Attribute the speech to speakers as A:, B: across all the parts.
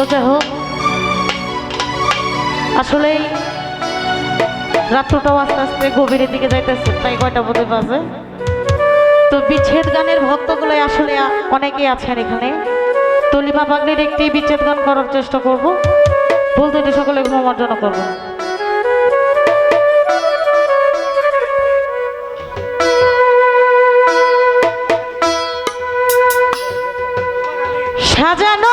A: তো যাই হোক, আসলেই রাত্রটাও আস্তে আস্তে গভীরের দিকে যাইতেছে তাই কয়টা বোধে বাজে। তো বিচ্ছেদ গানের ভক্তগুলো আসলে অনেকেই আছেন এখানে। তলিমা পাগলির একটি বিচ্ছেদ গান করার চেষ্টা করব। বলতে এটি সকলে ক্ষমার্জনা করব। সাজানো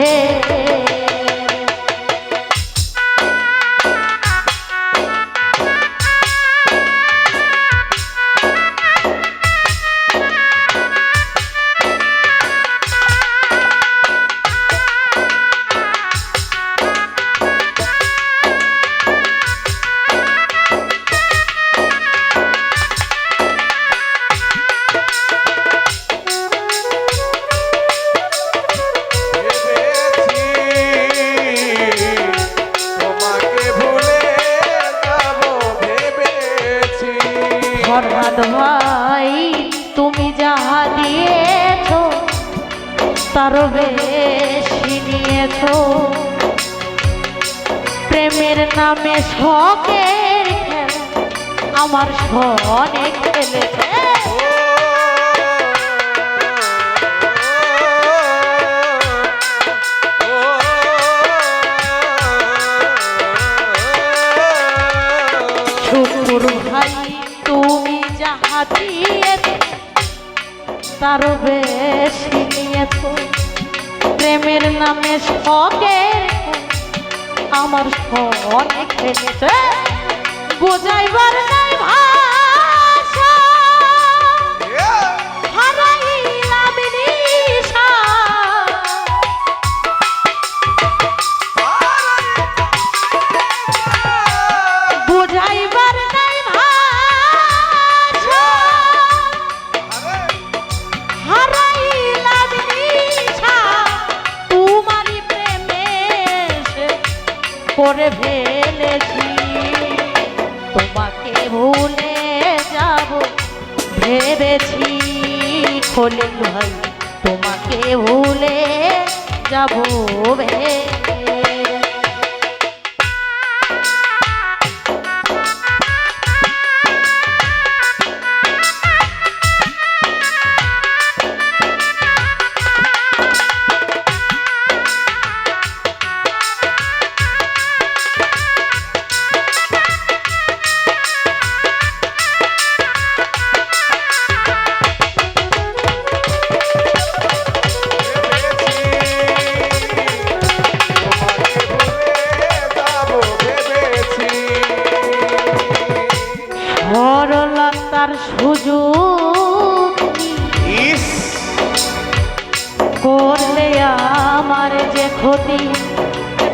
A: ভেবে তার বেশি নিয়েছ। প্রেমের নামে শখের আমার সনে ভাই তুমি তার বেশি নিয়েছ। প্রেমের নামে শখে আমার সনে খেলেছে বোঝাইবার নাই ভাষা করে ফেলেছি। তোমাকে ভুলে যাব ভেবেছি খোলে ভাই তোমাকে ভুলে যাব ভেবে দেখার
B: সুযোগ করলে
A: আমার যে ক্ষতি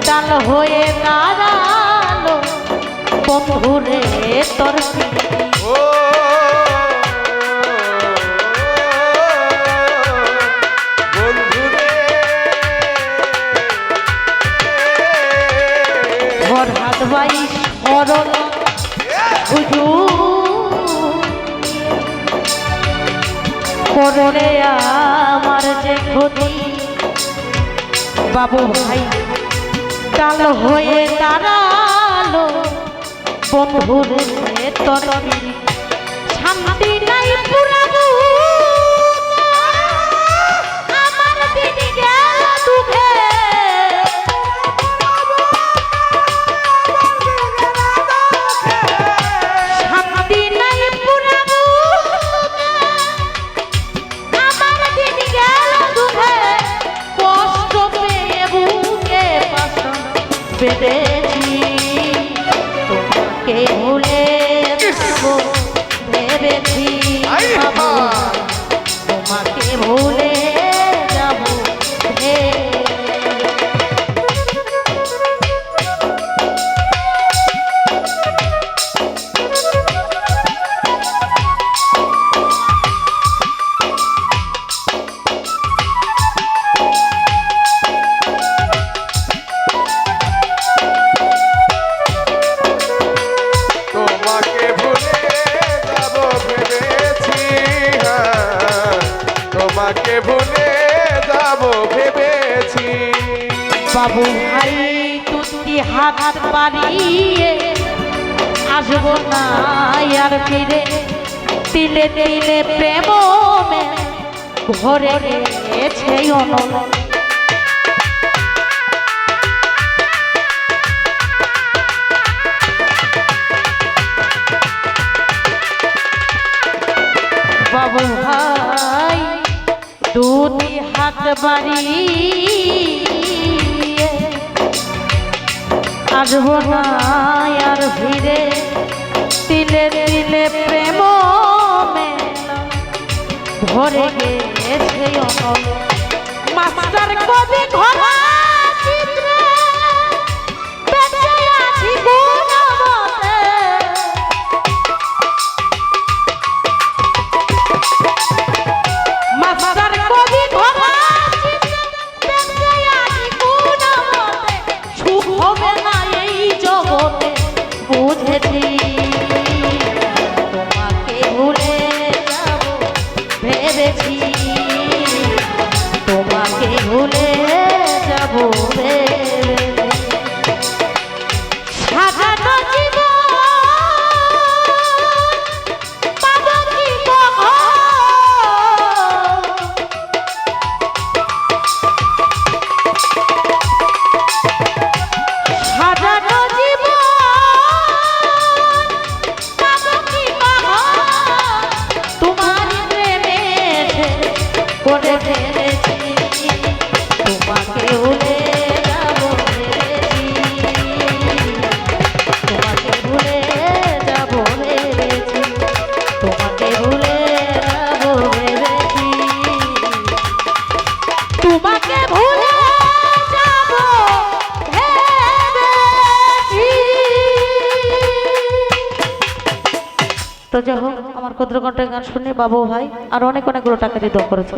A: তাল হয়ে কারালো পপুরে তর্কি বাবু ভাই তাল হয়ে দাঁড়াল বন্ধুরে তরবি। শান্তি নাই পুরাবু বেঁধেছি তোমাকে ভুলে ভেবেছি বাবু, বাবু। ভাই তুই হাত বাড়িয়ে আসব না আর ফিরে। তিলে তিলে প্রেম ঘরে গেছে অনল বাবু ভাই, দুটি হাত বাড়িয়ে আসব না আর ভিড়ে তিলে তিলে প্রেম ভরে গেছে মাস্টার কবি ঘরা रहती তো যাই হোক, আমার ক্ষুদ্র কণ্ঠের গান শুনে বাবু ভাই আর অনেক অনেকগুলো টাকা দিয়ে দোয়া করেছে।